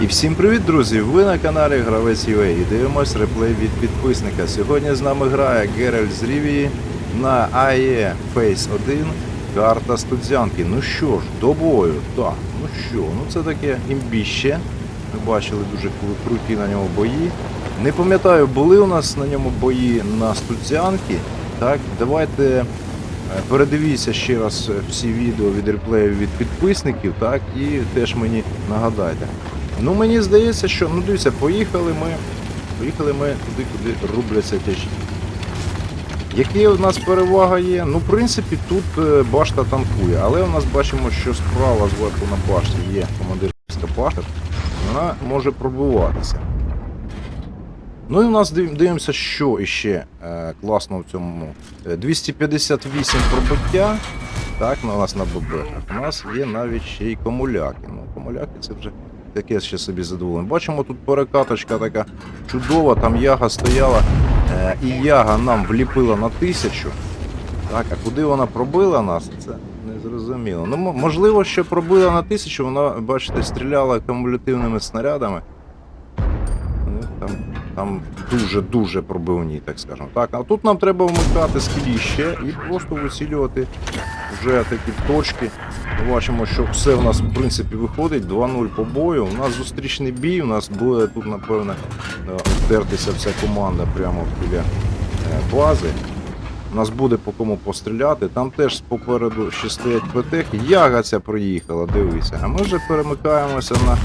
І всім привіт, друзі! Ви на каналі Гравець UA і дивимось реплей від підписника. Сьогодні з нами грає Геральт з Рівії на AE Phase 1 карта студзянки. Ну що ж, до бою. Так, ну що, ну це таке імбіще. Ми бачили дуже круті на ньому бої. Не пам'ятаю, були у нас на ньому бої на студзянки. Так, давайте е, передивіться ще раз всі відео від реплеїв від підписників, так, і теж мені нагадайте. Ну мені здається, що ну дивіться, поїхали ми. Поїхали ми туди, куди рубляться тяжі. Які у нас перевага є? Ну, в принципі, тут е, башта танкує, але у нас бачимо, що справа зверху на башті є командирська башта, вона може пробиватися. Ну і у нас дивимося, що іще е, класно в цьому. Е, 258 пробиття. Так, у нас на ББ. У нас є навіть ще й комуляки. Ну, комуляки це вже таке ще собі задоволення. Бачимо, тут перекаточка така чудова, там яга стояла, е, і яга нам вліпила на тисячу. Так, а куди вона пробила нас, це не зрозуміло. Ну, можливо, що пробила на тисячу, вона, бачите, стріляла кумулятивними снарядами. Ну, там, там дуже-дуже пробивні, так скажемо. Так, а тут нам треба вмикати скіліще і просто висілювати вже такі точки. Ми бачимо, що все в нас в принципі виходить. 2-0 по бою. У нас зустрічний бій, у нас буде тут, напевне, втертися вся команда прямо біля е, бази. У нас буде по кому постріляти. Там теж попереду ще стоять ПТХ. Яга ця проїхала, дивися. А ми вже перемикаємося на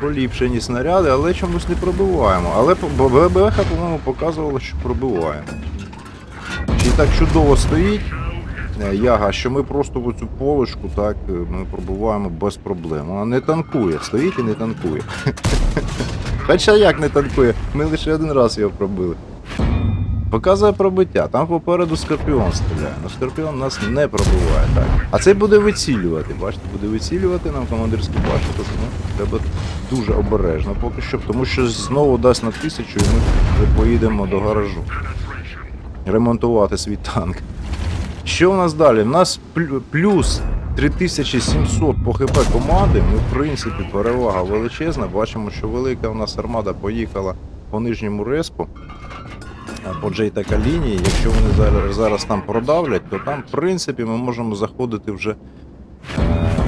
поліпшені снаряди, але чомусь не пробиваємо. Але ББХ, по-моєму, показувало, що пробиваємо. Чи так чудово стоїть яга, що ми просто в цю полочку так е, ми пробиваємо без проблем. Вона не танкує, стоїть і не танкує. Хоча як не танкує, ми лише один раз його пробили. Показує пробиття. Там попереду Скорпіон стріляє. Ну Скорпіон нас не пробиває, так. А цей буде вицілювати. Бачите, буде вицілювати нам командирську башню, тому треба дуже обережно поки що, тому що знову дасть на тисячу і ми поїдемо до гаражу. Ремонтувати свій танк. Що у нас далі? У нас плюс 3700 по ХП команди. Ми, в принципі, перевага величезна. Бачимо, що велика у нас армада поїхала по нижньому респу. По JTK лінії, якщо вони зараз, зараз там продавлять, то там, в принципі, ми можемо заходити вже е,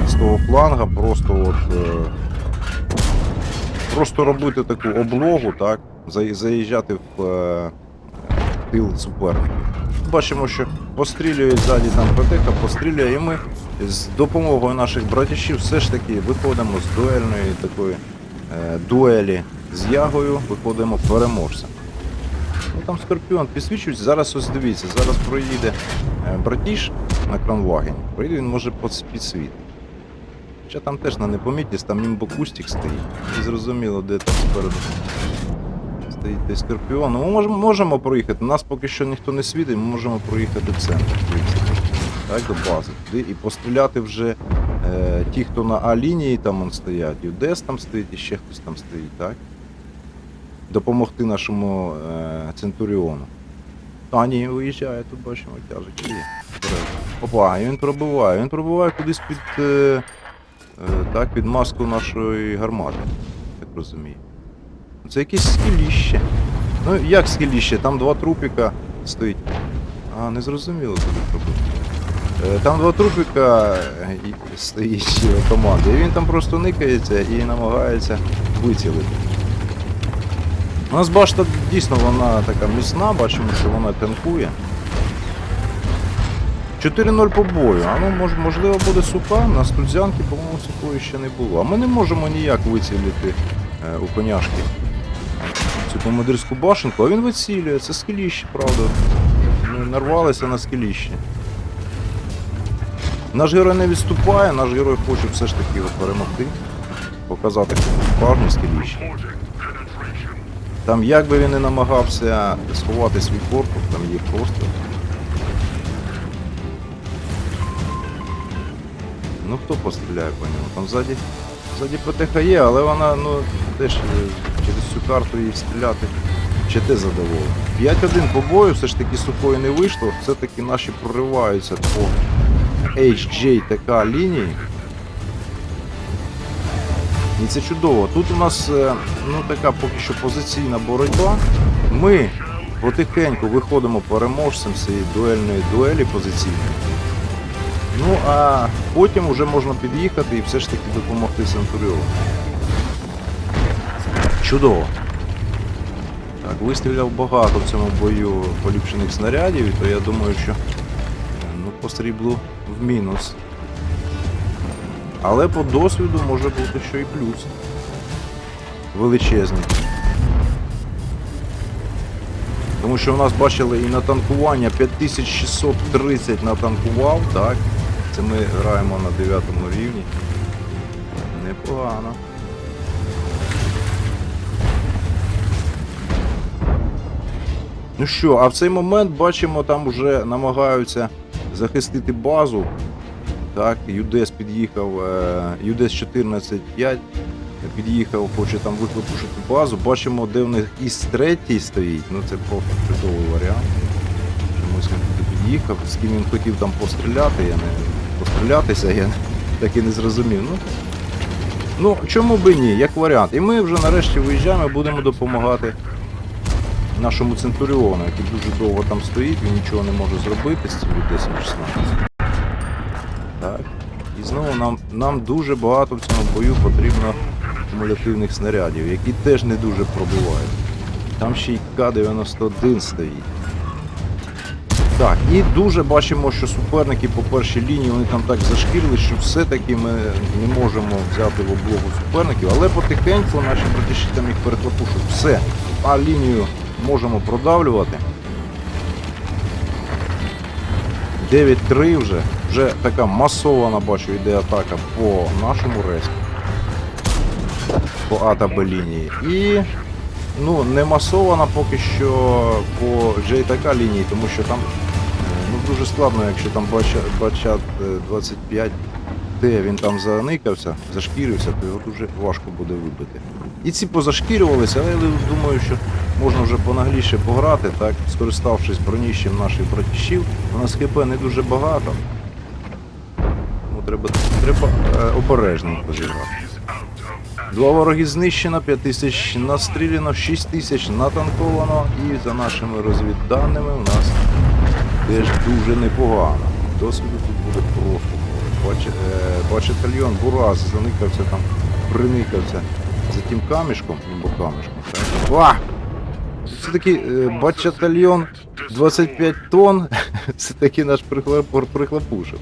з того фланга, просто от. Е, просто робити таку облогу, так, заїжджати в е, тил суперників. Бачимо, що пострілюють ззаді там ПТХ, пострілює, і ми з допомогою наших братішів все ж таки виходимо з дуельної такої е, дуелі з ягою, виходимо переможцем. Ну там Скорпіон підсвічується. Зараз ось дивіться, зараз проїде е, братіш на кронвагені. Проїде, він може підсвітити. Хоча там теж на непомітність, там імбокустик стоїть. І зрозуміло, де там спереду стоїть той Скорпіон. Ну, ми можемо, можемо проїхати. Нас поки що ніхто не світить, ми можемо проїхати в центр. Так, до бази. Туди і постріляти вже е, ті, хто на А-лінії там он стоять, і Дес там стоїть, і ще хтось там стоїть, так? Допомогти нашому е, Центуріону. А, ні, виїжджає, тут бачимо, тяжить. Є. Опа, і він пробиває. Він пробиває кудись під, е, е, так, під маску нашої гармати, так розумію. Це якесь скіліще. Ну, як скіліще? Там два трупіка стоїть. А, не зрозуміло куди пробив. Е, Там два трупіка е, стоїть команда. І він там просто никається і намагається вицілити. У нас башта дійсно вона така міцна, бачимо, що вона танкує. 4-0 по бою. А ну мож, можливо буде сука. На студзянки, по-моєму, сухої ще не було. А ми не можемо ніяк вицілити е, у коняшки цю командирську башенку, а він вицілює. Це скеліще, правда. Ми нарвалися на скеліще. Наш герой не відступає, наш герой хоче все ж таки перемогти. Показати справжнє скеліще. Там як би він не намагався сховати свій корпус, там є просто. Ну хто постріляє по ньому? Там ззаді, ззаді ПТХ є, але вона ну, теж е, через цю карту їй стріляти ще те задоволено. 5-1 по бою, все ж таки сухої не вийшло, все-таки наші прориваються по HJ така лінії. І це чудово. Тут у нас е, ну, така поки що позиційна боротьба. Ми потихеньку виходимо переможцем цієї дуельної дуелі позиційної. Ну а потім вже можна під'їхати і все ж таки допомогти Центуріону. Чудово. Так, вистріляв багато в цьому бою поліпшених снарядів, і то я думаю, що ну, по сріблу в мінус. Але по досвіду може бути що і плюс. Величезний. Тому що у нас бачили і на танкування 5630 натанкував, так? Це ми граємо на 9 рівні. Непогано. Ну що, а в цей момент бачимо, там вже намагаються захистити базу. Так, ЮДЕС під'їхав, е, ЮДЕС 14.5 під'їхав, хоче там виклопушити базу. Бачимо, де в них із третій стоїть. Ну це просто чудовий варіант. Чомусь він туди під'їхав, з ким він хотів там постріляти, я не пострілятися, я так і не зрозумів. Ну, ну чому би ні, як варіант. І ми вже нарешті виїжджаємо будемо допомагати нашому Центуріону, який дуже довго там стоїть, він нічого не може зробити з цим ЮДЕСом 16. Так. І знову нам, нам дуже багато в цьому бою потрібно кумулятивних снарядів, які теж не дуже пробивають. Там ще й К-91 стоїть. Так, і дуже бачимо, що суперники по першій лінії вони там так зашкірили, що все-таки ми не можемо взяти в облогу суперників, але потихеньку наші братіші там їх перехлопушують. Все, а лінію можемо продавлювати. 9-3 вже. Вже така масована, бачу, йде атака по нашому рейсу. По А та Б лінії. І ну, не масована поки що по J та К лінії, тому що там дуже складно, якщо там бачат, бачат е, 25 Т він там заникався, зашкірився, то його дуже важко буде вибити. І ці позашкірювалися, але я думаю, що можна вже понагліше пограти, так, скориставшись броніщем наших братішів. У нас ХП не дуже багато. Тому треба, треба е, обережненько зіграти. Два вороги знищено, 5 тисяч настріляно, 6 тисяч натанковано і за нашими розвідданими у нас теж дуже непогано. Досвіду тут буде просто. Бач, бачитальйон Бураз заникався там, приникався за тим камішком, бо камішком. Так? Такий е, бачатальйон 25 тонн, це такий наш прихлоп- прихлопушок.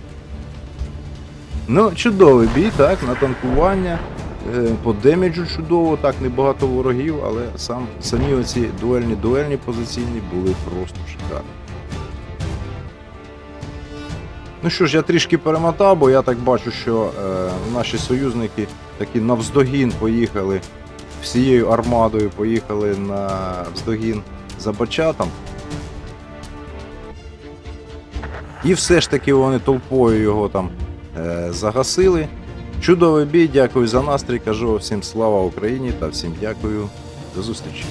Ну, чудовий бій, так, на танкування. Е, По демеджу чудово, так, небагато ворогів, але сам, самі оці дуельні дуельні позиційні були просто шикарні. Ну що ж, я трішки перемотав, бо я так бачу, що е, наші союзники такі навздогін поїхали всією армадою, поїхали на вздогін за Бачатом. І все ж таки вони толпою його там е, загасили. Чудовий бій, дякую за настрій. Кажу всім слава Україні та всім дякую. До зустрічі.